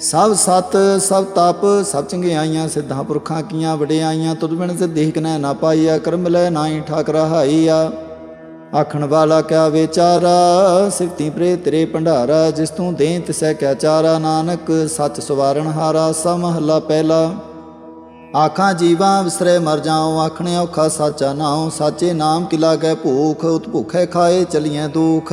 ਸਭ ਸਤ, ਸਭ ਤਪ, ਸਭ ਚੰਗਿਆਈਆਂ ਸਿੱਧਾਂ ਪੁਰਖਾਂ ਕੀਆਂ ਵਡਿਆਈਆਂ ਤੁਧ ਬਿਨ ਸਿੱਧੀ ਕਨੈ ਨਾ ਪਾਈਆ, ਕਰਮ ਲੈ ਨਾਹੀ ਠਾਕ ਰਹਾਈਆ ਆਖਣ ਵਾਲਾ ਕਿਆ ਵਿਚਾਰਾ, ਸਿਫਤੀ ਪ੍ਰੇ ਤੇਰੇ ਭੰਡਾਰਾ, ਜਿਸ ਤੂੰ ਦੇ ਤਿਸੈ ਕਿਆ ਚਾਰਾ। ਨਾਨਕ, ਸੱਚ ਸਵਾਰਨ ਹਾਰਾ, ਸਾ ਮਹੱਲਾ ਪਹਿਲਾ। ਆਖਾਂ ਜੀਵਾਂ ਵਿਸਰੇ ਮਰ ਜਾਉ, ਆਖਣੇ ਔਖਾ ਸਾਚਾ ਨਾਉ, ਸਾਚੇ ਨਾਮ ਕਿਲਾ ਲਾਗੈ ਭੂਖ ਉਤ ਭੁਖੇ ਖਾਏ ਚਲੀਆਂ ਦੁਖ।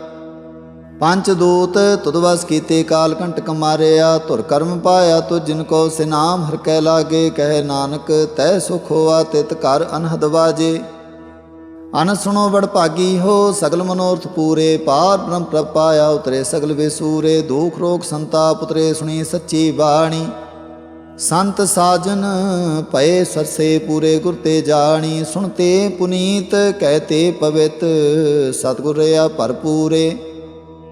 ਪੰਚ ਦੂਤ ਤੁਦਵਸ ਕੀਤੇ ਕਾਲ ਕੰਟਕ ਮਾਰਿਆ ਧੁਰ ਕਰਮ ਪਾਇਆ ਤੁ ਜਿਨ ਕੋ ਸਿਨਾਮ ਹਰ ਕਹਿ ਲਾਗੇ, ਕਹਿ ਨਾਨਕ, ਤੈ ਸੁਖ ਹੋਆ ਤਿਤ ਘਰ ਅਨਹਦ ਵਾਜੇ। ਅਨ ਸੁਣੋ ਬੜ ਭਾਗੀ ਹੋ, ਸਗਲ ਮਨੋਰਥ ਪੂਰੇ, ਪਾਰ ਬ੍ਰਹਮ ਪ੍ਰਭ ਪਾਇਆ ਉਤਰੇ ਸਗਲ ਵਿਸੂਰੇ, ਦੁਖ ਰੋਗ ਸੰਤਾਪ ਉਤਰੇ, ਸੁਣੀ ਸੱਚੀ ਬਾਣੀ। ਸੰਤ ਸਾਜਨ ਪਏ ਸਰਸੇ ਪੂਰੇ ਗੁਰ ਤੇ ਜਾਣੀ ਸੁਣਤੇ ਪੁਨੀਤ ਕਹਤੇ ਪਵਿੱਤ, ਸਤਿਗੁਰ ਰਿਆ ਭਰਪੂਰੇ।